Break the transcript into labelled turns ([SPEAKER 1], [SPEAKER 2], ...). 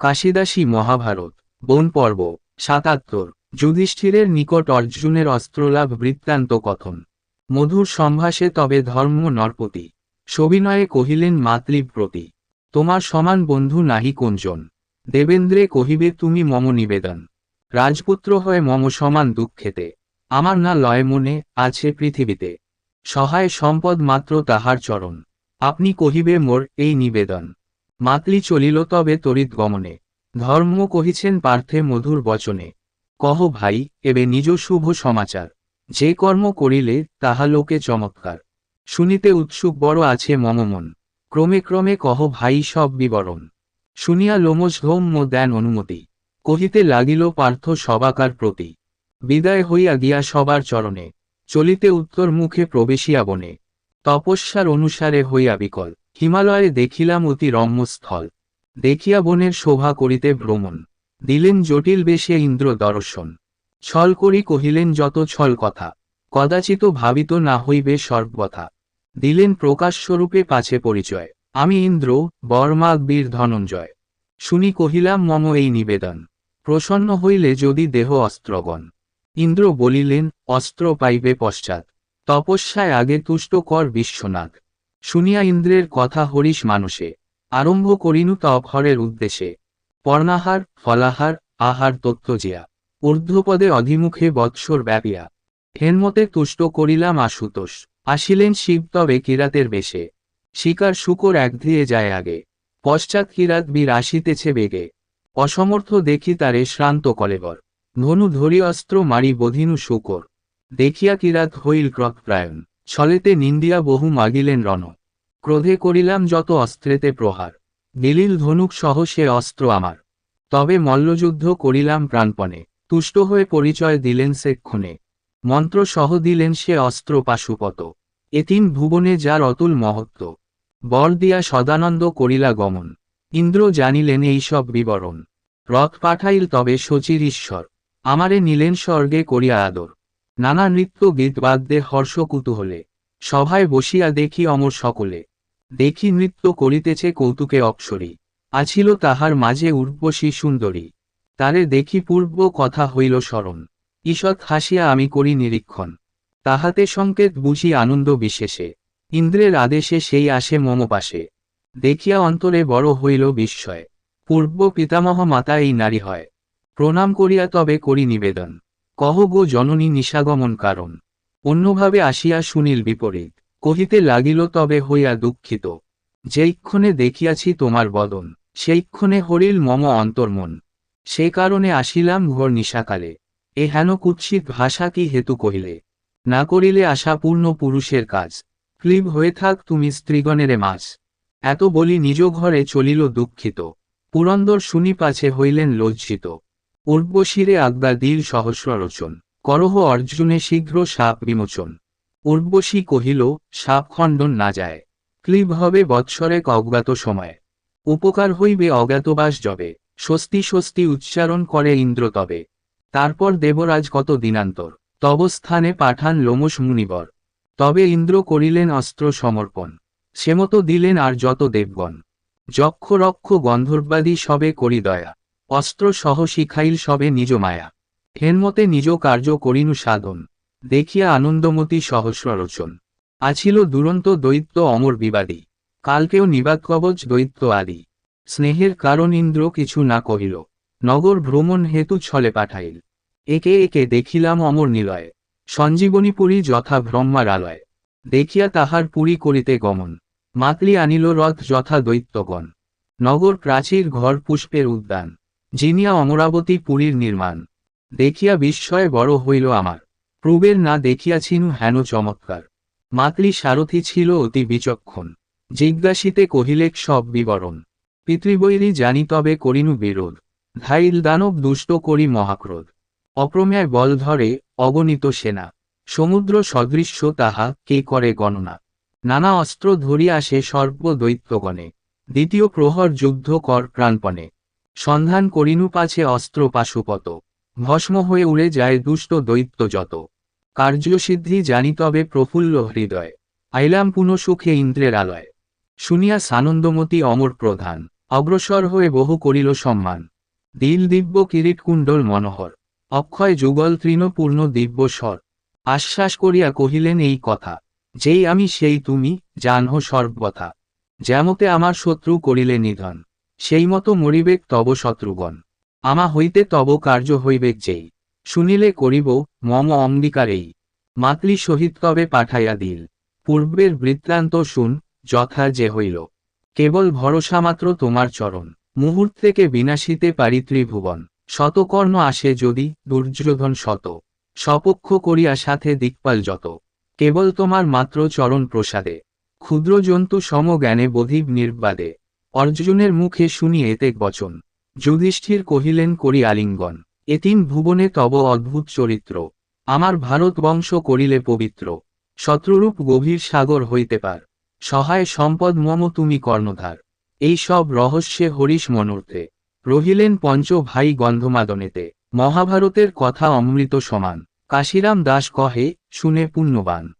[SPEAKER 1] কাশিদাসী মহাভারত, বন পর্ব, সাতাত্তর, যুধিষ্ঠিরের নিকট অর্জুনের অস্ত্রলাভ বৃত্তান্ত কথন। মধুর সম্ভাষে তবে ধর্ম নরপতি। সবিনয়ে কহিলেন মাতৃপ্রতি তোমার সমান বন্ধু নাহি কোনজন? দেবেন্দ্রে কহিবে, তুমি মম নিবেদন। রাজপুত্র হয়ে মম সমান দুঃখেতে। আমার না লয় মনে, আছে পৃথিবীতে। সহায় সম্পদ মাত্র তাহার চরণ। আপনি কহিবে, মোর এই নিবেদন। মাতলি চলিল তবে তরিত গমনে। ধর্ম কহিছেন পার্থে মধুর বচনে। কহ ভাই, এবে নিজ শুভ সমাচার। যে কর্ম করিলে তাহা লোকে চমৎকার। শুনিতে উৎসুক বড় আছে মম মন। ক্রমে ক্রমে কহ ভাই, সব বিবরণ। শুনিয়া লোমজ দেন অনুমতি। কহিতে লাগিল পার্থ সবাকার প্রতি। বিদায় হইয়া গিয়া সবার চরণে। চলিতে উত্তর মুখে প্রবেশিয়া বনে। তপস্যার অনুসারে হইয়া বিকল। হিমালয়ে দেখিলাম অতি রম্যস্থল। দেখিয়া বনের শোভা করিতে ভ্রমণ। দিলেন জটিল বেশে ইন্দ্র দর্শন। ছল করি কহিলেন, যত ছল কথা। কদাচিত ভাবিত না হইবে সর্বথা দিলেন প্রকাশস্বরূপে পাছে পরিচয়। আমি ইন্দ্র বর্মাগ বীর ধনঞ্জয়। শুনি কহিলাম, মম এই নিবেদন। প্রসন্ন হইলে যদি দেহ অস্ত্রগণ। ইন্দ্র বলিলেন, অস্ত্র পাইবে পশ্চাৎ। তপস্যায় আগে তুষ্ট কর বিশ্বনাথ। শুনিয়া ইন্দ্রের কথা হরিশ মানুষে, আরম্ভ করিনু তপ হরের উদ্দেশ্যে পর্ণাহার, ফলাহার, আহার তত্ত্বজিয়া ঊর্ধ্বপদে অধিমুখে বৎসর ব্যাপিয়া। হেনমতে তুষ্ট করিলাম আশুতোষ। আসিলেন শিব তবে কিরাতের বেশে। শিকার শুকর একধিয়ে যায় আগে। পশ্চাৎ কিরাত বীর আসিতেছে বেগে। অসমর্থ দেখি তারে শ্রান্ত কলেবর। ধনু ধরি অস্ত্র মারি বধিনু শুকর। দেখিয়া কিরাত হইল ক্রকপ্রায়ণ ছলেতে নিন্দিয়া বহু মাগিলেন রণ। ক্রোধে করিলাম যত অস্ত্রেতে প্রহার। দিলিল ধনুক সহ সে অস্ত্র আমার। তবে মল্লযুদ্ধ করিলাম প্রাণপণে। তুষ্ট হয়ে পরিচয় দিলেন সে সেক্ষণে মন্ত্র সহ দিলেন সে অস্ত্র পাশুপত। এতিম ভুবনে যার অতুল মহত্ব। বর দিয়া সদানন্দ করিলা গমন। ইন্দ্র জানিলেন এই সব বিবরণ। রথ পাঠাইল তবে শচীর ঈশ্বর। আমারে নিলেন স্বর্গে করিয়া আদর। নানা নৃত্য গীত বাদ্যে হর্ষ কুতূহলে সভায় বসিয়া দেখি অমর সকলে। দেখি নৃত্য করিতেছে কৌতুকে অক্ষরী আছিল তাহার মাঝে উর্বশী সুন্দরী। তারে দেখি পূর্ব কথা হইল স্মরণ। ঈষৎ হাসিয়া আমি করি নিরীক্ষণ। তাহাতে সংকেত বুঝি আনন্দ বিশেষে। ইন্দ্রের আদেশে সেই আসে মম পাশে। দেখিয়া অন্তরে বড় হইল বিস্ময়। পূর্ব পিতামহ মাতা এই নারী হয়। প্রণাম করিয়া তবে করি নিবেদন। কহ গো জননী নিশাগমন কারণ। অন্যভাবে আসিয়া শুনিল বিপরীত, কহিতে লাগিল, তবে হইয়া দুঃখিত। যেইক্ষণে দেখিয়াছি তোমার বদন, সেইক্ষণে হরিল মম অন্তর্মন। সে কারণে আসিলাম ঘোর নিশাকালে। এ হেন কুৎসিত ভাষা কি হেতু কহিলে? না করিলে আশা পূর্ণ পুরুষের কাজ। ক্লিব হয়ে থাক তুমি স্ত্রীগণেরে মাছ এত বলি নিজ ঘরে চলিল দুঃখিত। পুরন্দর শুনি পাছে হইলেন লজ্জিত। উর্বশিরে আজ্ঞা দিল সহস্র করহ অর্জুনে শীঘ্র সাপ বিমোচন। উর্বশী কহিল, সাপ খণ্ডন না যায়। ক্লিব হবে বৎসরেক অজ্ঞাত সময়। উপকার হইবে অজ্ঞাতবাস যবে স্বস্তি স্বস্তি উচ্চারণ করে ইন্দ্র তবে। তারপর দেবরাজ কত দিনান্তর। তবস্থানে পাঠান লোমস মুনিবর। তবে ইন্দ্র করিলেন অস্ত্র সমর্পণ। সেমতো দিলেন আর যত দেবগণ। যক্ষ রক্ষ গন্ধর্বাদী সবে করি দয়া অস্ত্র সহ শিখাইল সবে নিজ মায়া। হেনমতে নিজ কার্য করিনু সাধন। দেখিয়া আনন্দমতী সহস্র রচন আছিল দুরন্ত দৈত্য অমর বিবাদী। কালকেও নিবাদ কবচ দৈত্য আদি। স্নেহের কারণ ইন্দ্র কিছু না কহিল। নগর ভ্রমণ হেতু ছলে পাঠাইল। একে একে দেখিলাম অমর নিলয়। সঞ্জীবনীপুরী যথা ব্রহ্মার আলয়। দেখিয়া তাহার পুরী করিতে গমন। মাতলি আনিল রথ যথা দৈত্যগণ। নগর প্রাচীর ঘর পুষ্পের উদ্যান। জিনিয়া অমরাবতী পুরীর নির্মাণ। দেখিয়া বিস্ময়ে বড় হইল আমার। প্রবের না দেখিয়াছিনু হেন চমৎকার। মাতলি সারথি ছিল অতি বিচক্ষণ। জিজ্ঞাসিতে কহিলেক সব বিবরণ। পিতৃবৈরী জানি তবে করিনু বিরোধ। ধাইল দানব দুষ্ট করি মহাক্রোধ। অপ্রমেয় বল ধরে, অগণিত সেনা। সমুদ্র সদৃশ্য তাহা, কে করে গণনা। নানা অস্ত্র ধরিয়া সে সর্ব দৈত্যগণে। দ্বিতীয় প্রহর যুদ্ধ কর প্রাণপণে। সন্ধান করিনু পাছে অস্ত্র পাশুপত। ভস্ম হয়ে উড়ে যায় দুষ্ট দৈত্য যত। কার্যসিদ্ধি জানি তবে প্রফুল্ল হৃদয়। আইলাম পুনঃ সুখে ইন্দ্রের আলয়। শুনিয়া সানন্দমতী অমর প্রধান। অগ্রসর হয়ে বহু করিল সম্মান। দিল দিব্য কিরিট কুণ্ডল মনোহর। অক্ষয় যুগল তৃণপূর্ণ দিব্য স্বর। আশ্বাস করিয়া কহিলেন এই কথা। যেই আমি সেই তুমি, জানহ সর্বথা। যেমতে আমার শত্রু করিলে নিধন। সেই মতো মরিবেক তব শত্রুগণ। আমা হইতে তব কার্য হইবেক যেই। শুনিলে করিব, মম অঙ্গীকারেই। মাতলি সহিত তবে পাঠাইয়া দিল। পূর্বের বৃত্তান্ত শুন, যথা যে হইল। কেবল ভরসা মাত্র তোমার চরণ। মুহূর্তেকে বিনাশিতে পারি ত্রিভুবন। শতকর্ণ আসে যদি, দুর্যোধন শত। সপক্ষ করিয়া সাথে দিকপাল যত। কেবল তোমার মাত্র চরণ প্রসাদে। ক্ষুদ্র জন্তু সম জ্ঞানে বধিব নির্বাদে। অর্জুনের মুখে শুনি এতেক বচন। যুধিষ্ঠির কহিলেন, করি আলিঙ্গন। এতিন ভুবনে তব অদ্ভুত চরিত্র। আমার ভারত বংশ করিলে পবিত্র। শত্রুরূপ গভীর সাগর হইতে পার। সহায় সম্পদ মম তুমি কর্ণধার। এই সব রহস্যে হরিশ মনূর্তে। রহিলেন পঞ্চ ভাই গন্ধমাদনেতে। মহাভারতের কথা অমৃত সমান। কাশিরাম দাস কহে, শুনে পুণ্যবান।